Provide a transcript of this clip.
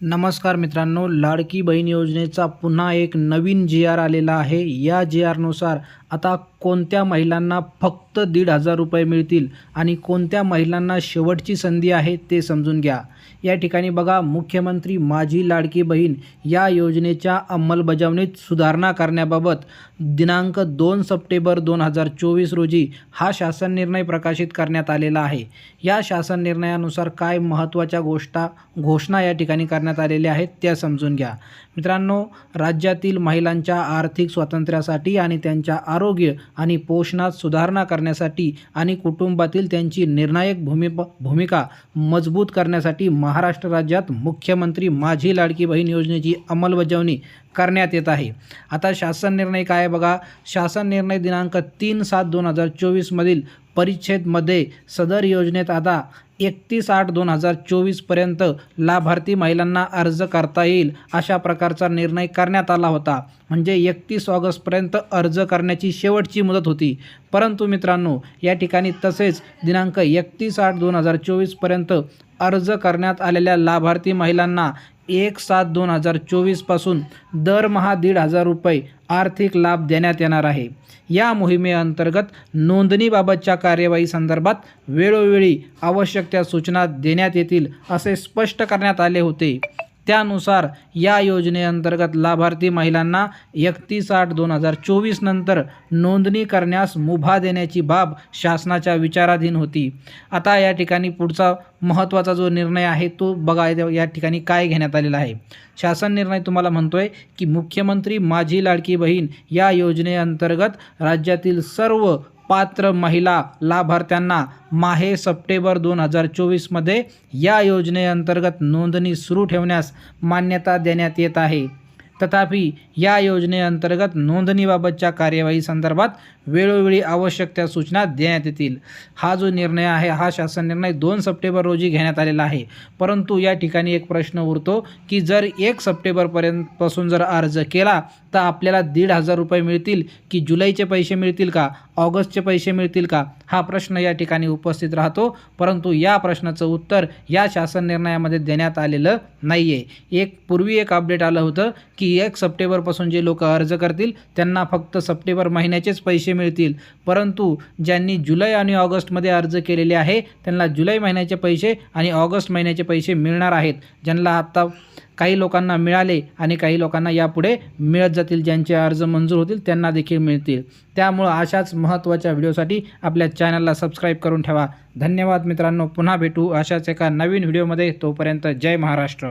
नमस्कार मित्रांनो लाडकी बहीण योजनेचा पुन्हा एक नवीन जी आर आलेला आहे. या जी आरनुसार आता कोणत्या महिलांना फक्त दीड हजार रुपये मिळतील आणि कोणत्या महिलांना शेवटची संधी आहे ते समजून घ्या. या ठिकाणी बघा मुख्यमंत्री माझी लाडकी बहीण या योजनेच्या अंमलबजावणीत सुधारणा करण्याबाबत दिनांक दोन सप्टेंबर दोन हजार चोवीस रोजी हा शासन निर्णय प्रकाशित करण्यात आलेला आहे. या शासन निर्णयानुसार काय महत्त्वाच्या गोष्टा घोषणा या ठिकाणी करण्यात आलेल्या आहेत त्या समजून घ्या. मित्रांनो राज्यातील महिलांच्या आर्थिक स्वातंत्र्यासाठी आणि त्यांच्या आरोग्य आणि पोषणात सुधारणा करण्यासाठी आणि कुटुंबातील त्यांची निर्णायक भूमि भूमिका मजबूत करण्यासाठी महाराष्ट्र राज्यात मुख्यमंत्री माझी लाडकी बहीण योजनेची अंमलबजावणी करण्यात येत आहे. आता शासन निर्णय काय आहे बघा? शासन निर्णय दिनांक तीन सात दोन हजार चोवीसमधील परिच्छेदमध्ये सदर योजनेत आता एकतीस आठ दोन हजार चोवीसपर्यंत लाभार्थी महिलांना अर्ज करता येईल अशा प्रकारचा निर्णय करण्यात आला होता. म्हणजे एकतीस ऑगस्टपर्यंत अर्ज करण्याची शेवटची मुदत होती. परंतु मित्रांनो या ठिकाणी तसेच दिनांक एकतीस आठ दोन हजार चोवीसपर्यंत अर्ज करण्यात आलेल्या लाभार्थी महिलांना एक सात दोन हजार चोवीसपासून दरमहा दीड हजार रुपये आर्थिक लाभ देण्यात येणार आहे. या मोहिमेअंतर्गत नोंदणीबाबतच्या कार्यवाही संदर्भात वेळोवेळी आवश्यक त्या सूचना देण्यात येतील असे स्पष्ट करण्यात आले होते. त्यानुसार या योजनेअंतर्गत लाभार्थी महिलांना एकतीस आठ दोन हजार चोवीस नंतर नोंदणी करण्यास मुभा देण्याची बाब शासनाच्या विचाराधीन होती. आता या ठिकाणी पुढचा महत्त्वाचा जो निर्णय आहे तो बघा या ठिकाणी काय घेण्यात आलेला आहे. शासन निर्णय तुम्हाला म्हणतोय की मुख्यमंत्री माझी लाडकी बहीण या योजनेअंतर्गत राज्यातील सर्व पात्र महिला लाभार्थ्यांना माहे सप्टेंबर दोन हजार चोवीसमध्ये या योजनेअंतर्गत नोंदणी सुरू ठेवण्यास मान्यता देण्यात येत आहे. तथापि या योजनेअंतर्गत नोंदणीबाबतच्या कार्यवाही संदर्भात वेळोवेळी आवश्यक त्या सूचना देण्यात येतील. हा जो निर्णय आहे हा शासन निर्णय दोन सप्टेंबर रोजी घेण्यात आलेला आहे. परंतु या ठिकाणी एक प्रश्न उरतो की जर एक सप्टेंबरपर्यंतपासून जर अर्ज केला तर आपल्याला दीड हजार रुपये मिळतील की जुलैचे पैसे मिळतील का ऑगस्टचे पैसे मिळतील का? हा प्रश्न या ठिकाणी उपस्थित राहतो. परंतु या प्रश्नाचं उत्तर या शासन निर्णयामध्ये देण्यात आलेलं नाही आहे एक पूर्वी एक अपडेट आलं होतं की की एक सप्टेंबरपासून जे लोक अर्ज करतील त्यांना फक्त सप्टेंबर महिन्याचेच पैसे मिळतील. परंतु ज्यांनी जुलै आणि ऑगस्टमध्ये अर्ज केलेले आहे त्यांना जुलै महिन्याचे पैसे आणि ऑगस्ट महिन्याचे पैसे मिळणार आहेत. ज्यांना आत्ता काही लोकांना मिळाले आणि काही लोकांना यापुढे मिळत जातील ज्यांचे अर्ज मंजूर होतील त्यांना देखील मिळतील. त्यामुळं अशाच महत्त्वाच्या व्हिडिओसाठी आपल्या चॅनलला सबस्क्राईब करून ठेवा. धन्यवाद मित्रांनो. पुन्हा भेटू अशाच एका नवीन व्हिडिओमध्ये. तोपर्यंत जय महाराष्ट्र.